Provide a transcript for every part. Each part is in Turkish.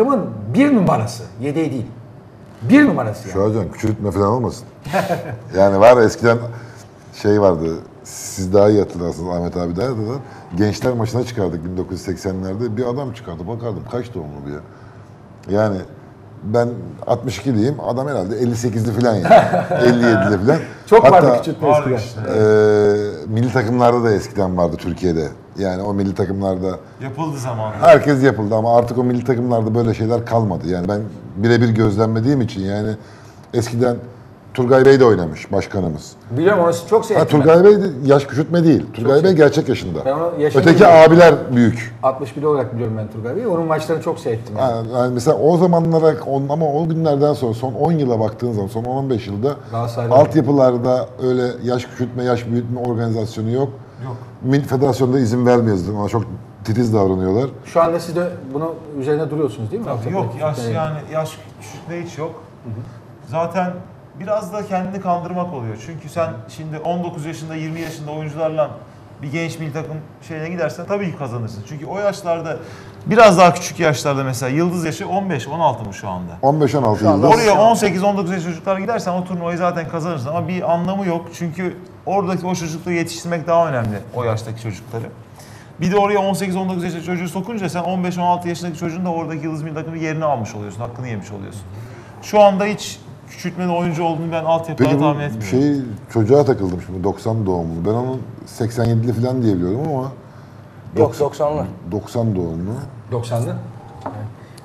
takımın bir numarası. Yedeği değil. Bir numarası yani. An can küçültme falan olmasın. yani var eskiden şey vardı. Siz daha iyi hatırlarsınız Ahmet abi daha da gençler maçına çıkardık 1980'lerde. Bir adam çıkardı bakardım kaç doğumlu bu ya. Yani ben 62'liyim. Adam herhalde 58'li falan yani. 57'li falan. Çok Hatta, vardı küçültme eskiden. e, milli takımlarda da eskiden vardı Türkiye'de. Yani o milli takımlarda Yapıldı zamanında. herkes yapıldı ama artık o milli takımlarda böyle şeyler kalmadı. Yani ben birebir gözlemlediğim için yani eskiden Turgay Bey de oynamış başkanımız. Biliyorum onu çok Ha, sevdim. ben. Turgay Bey de yaş küçültme değil. Turgay Bey gerçek yaşında. Ben onu yaşını Öteki biliyorum. abiler büyük. 61 olarak biliyorum ben Turgay Bey'i. Onun maçlarını çok seyrettim. Yani. Ha, Yani mesela o zamanlara on, ama o günlerden sonra son 10 yıla baktığın zaman son 15 yılda Galatasaray'da- altyapılarda öyle yaş küçültme, yaş büyütme organizasyonu yok. Yok. Milli Federasyon'da izin vermiyoruz. Ona çok titiz davranıyorlar. Şu anda siz de bunu üzerine duruyorsunuz değil mi? Tabii yok yaş küçültmeyle. yani yaş küçültme hiç yok. Zaten biraz da kendini kandırmak oluyor. Çünkü sen şimdi 19 yaşında 20 yaşında oyuncularla bir genç milli takım şeyine gidersen tabii ki kazanırsın. Çünkü o yaşlarda biraz daha küçük yaşlarda mesela yıldız yaşı 15 16 mı şu anda? 15-16 yılda Oraya 18-19 yaş çocuklar gidersen o turnuvayı zaten kazanırsın ama bir anlamı yok. Çünkü oradaki o çocukları yetiştirmek daha önemli o yaştaki çocukları. Bir de oraya 18-19 yaşındaki çocuğu sokunca sen 15-16 yaşındaki çocuğun da oradaki Yıldız Milli Takımı yerini almış oluyorsun, hakkını yemiş oluyorsun. Şu anda hiç küçültmeli oyuncu olduğunu ben altyapıda Peki tahmin etmiyorum. şey çocuğa takıldım şimdi 90 doğumlu. Ben onun 87'li falan diye biliyorum ama Yok 90'lı. 90 doğumlu. 90'lı.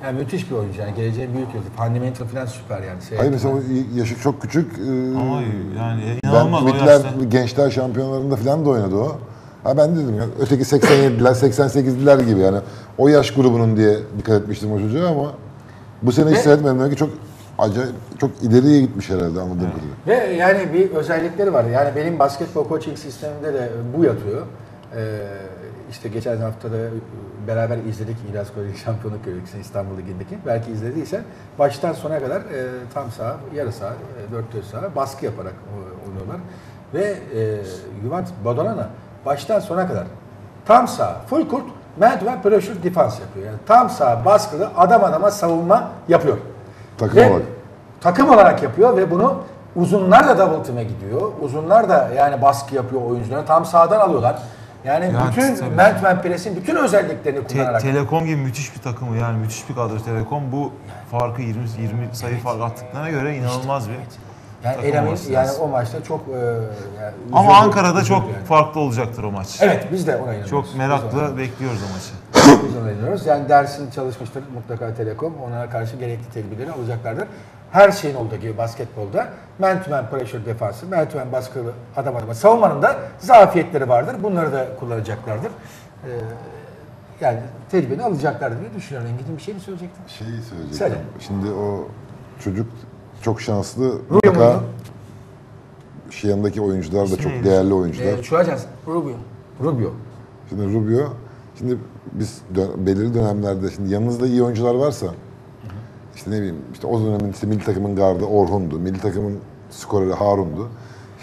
Yani müthiş bir oyuncu yani geleceğin büyük yıldız. Fundamental falan süper yani. Hayır Seyrettim mesela ben. o yaşı çok küçük. Ee, Ama yani ben inanılmaz o Ümitler yaşta. gençler şampiyonlarında falan da oynadı o. Ha ben dedim ya öteki 87'ler 88'liler gibi yani o yaş grubunun diye dikkat etmiştim o çocuğa ama bu sene hiç seyretmedim demek ki çok acayip çok ileriye gitmiş herhalde anladığım kadarıyla. Ve yani bir özellikleri var. Yani benim basketbol coaching sistemimde de bu yatıyor. Ee, işte geçen hafta da beraber izledik İlyas Kocaeli Şampiyonluk Görevlisi İstanbul Ligi'ndeki. Belki izlediysen baştan sona kadar e, tam saha, yarı saha, e, dört dört saha baskı yaparak oynuyorlar. Ve e, Juventus Badalona baştan sona kadar tam saha, full court, man pressure defense yapıyor. Yani tam saha baskılı adam adama savunma yapıyor. Takım Ve olarak. takım olarak yapıyor ve bunu uzunlar da double team'e gidiyor. Uzunlar da yani baskı yapıyor oyunculara. Tam sağdan alıyorlar. Yani Yani bütün tabii. man to man press'in bütün özelliklerini Te- kullanarak. Telekom gibi müthiş bir takımı yani müthiş bir kadro Telekom bu farkı 20 20 sayı fark attıklarına göre inanılmaz bir yani takım Elam'ın olması yani lazım. o maçta çok e, yani Ama üzüldü- Ankara'da çok yani. farklı olacaktır o maç. Evet biz de ona inanıyoruz. Çok Biz ona bekliyoruz o maçı. Biz ona inanıyoruz. Yani dersini çalışmıştır mutlaka Telekom. Ona karşı gerekli tedbirleri alacaklardır. Her şeyin olduğu gibi basketbolda man to man pressure defansı, man to man baskılı adam adama savunmanın da zafiyetleri vardır. Bunları da kullanacaklardır. Ee, yani tedbirini alacaklardır diye düşünüyorum. Engin'cim bir şey mi söyleyecektin? Şeyi söyleyecektim. Söyle. Şimdi o çocuk çok şanslı. Rubio muydu? şey yanındaki oyuncular da çok neydi? değerli oyuncular. Ee, şu ajans Rubio. Rubio. Şimdi Rubio, şimdi biz dö- belirli dönemlerde şimdi yanınızda iyi oyuncular varsa işte ne bileyim işte o dönemin işte milli takımın gardı Orhun'du, milli takımın skoreri Harun'du.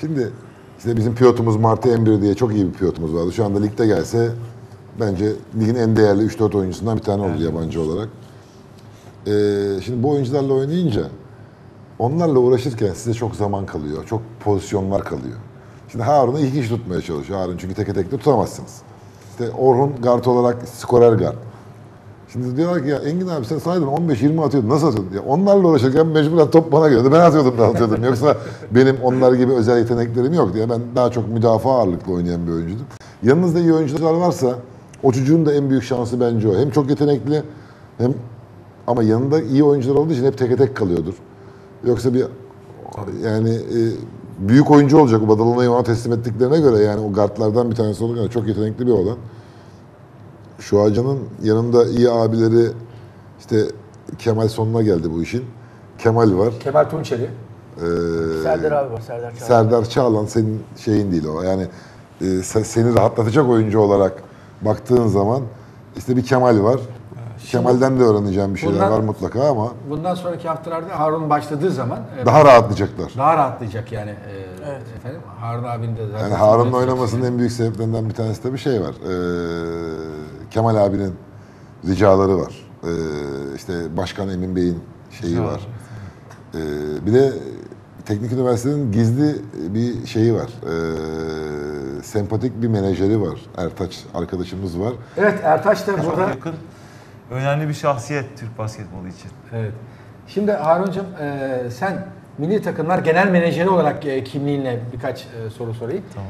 Şimdi işte bizim pilotumuz Martı Emre diye çok iyi bir pilotumuz vardı. Şu anda ligde gelse bence ligin en değerli 3-4 oyuncusundan bir tane oldu yabancı olarak. Ee, şimdi bu oyuncularla oynayınca onlarla uğraşırken size çok zaman kalıyor, çok pozisyonlar kalıyor. Şimdi Harun'u ilk iş tutmaya çalışıyor Harun çünkü teke tek de tutamazsınız. İşte Orhun guard olarak skorer guard. Şimdi diyorlar ki ya Engin abi sen saydın 15-20 atıyordun nasıl atıyordun? Ya onlarla uğraşırken mecburen top bana geliyordu. Ben atıyordum ben atıyordum. Yoksa benim onlar gibi özel yeteneklerim yok diye ben daha çok müdafaa ağırlıklı oynayan bir oyuncuydum. Yanınızda iyi oyuncular varsa o çocuğun da en büyük şansı bence o. Hem çok yetenekli hem ama yanında iyi oyuncular olduğu için hep teke tek kalıyordur. Yoksa bir yani e, büyük oyuncu olacak o Badalona'yı ona teslim ettiklerine göre yani o guardlardan bir tanesi. Yani çok yetenekli bir olan. Şu Hacı'nın yanında iyi abileri işte Kemal sonuna geldi bu işin. Kemal var. Kemal Tunçeri. Ee, Serdar abi var. Serdar Çağlar. Serdar Çağlan senin şeyin değil o. Yani e, se- seni rahatlatacak oyuncu olarak baktığın zaman işte bir Kemal var. Kemal'den de öğreneceğim bir şeyler Bundan- var mutlaka ama Bundan sonraki haftalarda Harun başladığı zaman e, daha rahatlayacaklar. daha rahatlayacak yani. e, Efendim Harun abinin de zaten Yani Harun'un oynamasının en büyük sebeplerinden bir tanesi de bir şey var. Ee, Kemal abinin ricaları var. Ee, işte Başkan Emin Bey'in şeyi Güzel. var. Ee, bir de Teknik Üniversitenin gizli bir şeyi var. Ee, sempatik bir menajeri var. Ertaç arkadaşımız var. Evet Ertaş da burada. yakın. Önemli bir şahsiyet Türk basketbolu için. Evet. Şimdi Harun'cum e, sen milli takımlar genel menajeri olarak e, kimliğinle birkaç e, soru sorayım. Tamam.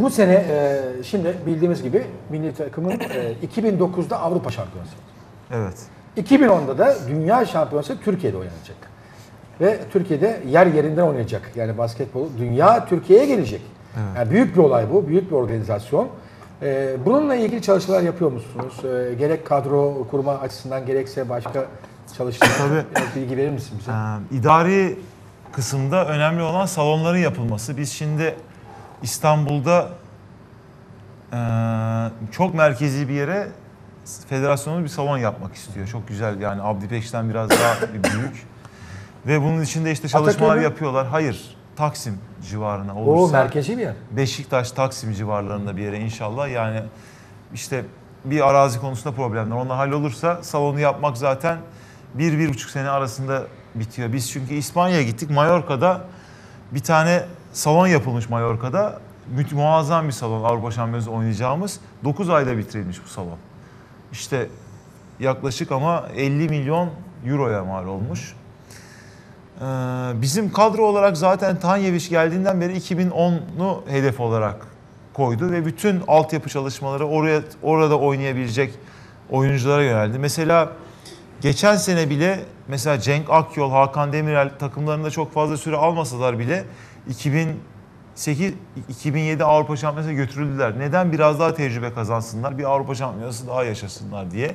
Bu sene e, şimdi bildiğimiz gibi milli takımın e, 2009'da Avrupa Şampiyonası. Evet. 2010'da da Dünya Şampiyonası Türkiye'de oynanacak. Ve Türkiye'de yer yerinden oynayacak. Yani basketbolu dünya Türkiye'ye gelecek. Yani büyük bir olay bu, büyük bir organizasyon. Ee, bununla ilgili çalışmalar yapıyor musunuz? Ee, gerek kadro kurma açısından gerekse başka çalışmalar. Tabii. Biraz bilgi verir misin bize? Ee, idari kısımda önemli olan salonların yapılması. Biz şimdi İstanbul'da e, çok merkezi bir yere federasyonu bir salon yapmak istiyor. Çok güzel yani Abdi Pekş'ten biraz daha büyük. Ve bunun içinde işte çalışmalar Atatürk'ü? yapıyorlar. Hayır, Taksim civarına O olursa. merkezi bir yer. Beşiktaş, Taksim civarlarında bir yere inşallah. Yani işte bir arazi konusunda problemler. Onlar hallolursa salonu yapmak zaten bir, bir buçuk sene arasında bitiyor. Biz çünkü İspanya'ya gittik. Mallorca'da bir tane salon yapılmış Mallorca'da. Muazzam bir salon Avrupa Şampiyonası oynayacağımız. 9 ayda bitirilmiş bu salon. İşte yaklaşık ama 50 milyon euroya mal olmuş. Ee, bizim kadro olarak zaten Tanyeviç geldiğinden beri 2010'u hedef olarak koydu ve bütün altyapı çalışmaları oraya orada oynayabilecek oyunculara yöneldi. Mesela geçen sene bile mesela Cenk Akyol, Hakan Demirel takımlarında çok fazla süre almasalar bile 2008 2007 Avrupa Şampiyonası'na götürüldüler. Neden biraz daha tecrübe kazansınlar, bir Avrupa Şampiyonası daha yaşasınlar diye.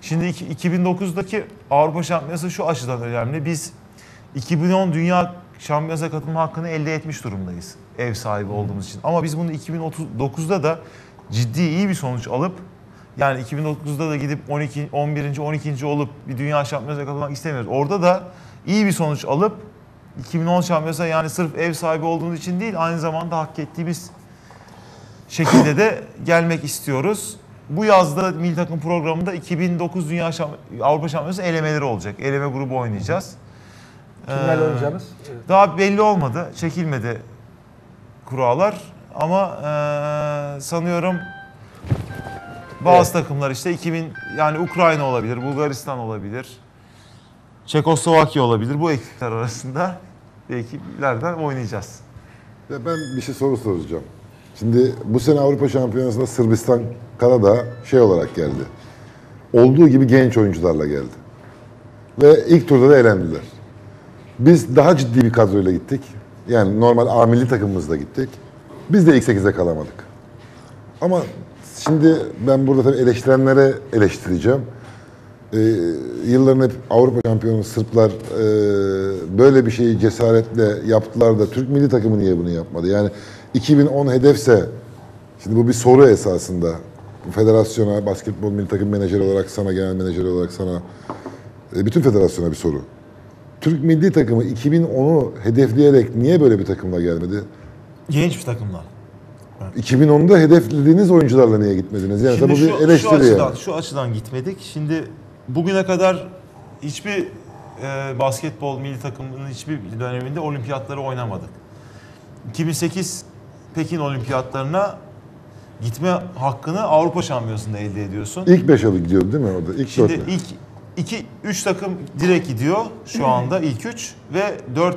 Şimdi iki- 2009'daki Avrupa Şampiyonası şu açıdan önemli. Biz 2010 Dünya Şampiyonası'na katılma hakkını elde etmiş durumdayız. Ev sahibi olduğumuz için. Ama biz bunu 2039'da da ciddi iyi bir sonuç alıp yani 2009'da da gidip 12 11. 12. olup bir dünya şampiyonasına katılmak istemiyoruz. Orada da iyi bir sonuç alıp 2010 şampiyonasına yani sırf ev sahibi olduğumuz için değil aynı zamanda hak ettiğimiz şekilde de gelmek istiyoruz. Bu yazda milli takım programında 2009 Dünya Şamp- Avrupa Şampiyonası elemeleri olacak. Eleme grubu oynayacağız. Kimlerle Ee, oynayacağınız? Evet. Daha belli olmadı. Çekilmedi kurallar. Ama eee, sanıyorum bazı takımlar işte 2000 yani Ukrayna olabilir, Bulgaristan olabilir. Çekoslovakya olabilir. Bu ekipler arasında ekiplerden oynayacağız. Ya ben bir şey soru soracağım. Şimdi bu sene Avrupa Şampiyonası'nda Sırbistan Karadağ şey olarak geldi. Olduğu gibi genç oyuncularla geldi. Ve ilk turda da elendiler. Biz daha ciddi bir kadroyla gittik. Yani normal A milli takımımızla gittik. Biz de ilk 8'e kalamadık. Ama şimdi ben burada tabii eleştirenlere eleştireceğim. Ee, yılların hep Avrupa şampiyonu Sırplar e, böyle bir şeyi cesaretle yaptılar da Türk milli takımı niye bunu yapmadı? Yani 2010 hedefse, şimdi bu bir soru esasında. Federasyona, basketbol milli takım menajeri olarak sana, genel menajeri olarak sana, e, bütün federasyona bir soru. Türk milli takımı 2010'u hedefleyerek niye böyle bir takımla gelmedi? Genç bir takımlar. 2010'da hedeflediğiniz oyuncularla niye gitmediniz? Yani tabii Şimdi bir şu, şu eleştiri açıdan, yani. şu açıdan gitmedik. Şimdi bugüne kadar hiçbir e, basketbol milli takımının hiçbir döneminde olimpiyatları oynamadık. 2008 Pekin olimpiyatlarına gitme hakkını Avrupa Şampiyonası'nda elde ediyorsun. İlk 5 alı gidiyordu değil mi orada? İlk Şimdi ilk 2 3 takım direkt gidiyor şu anda ilk 3 ve 4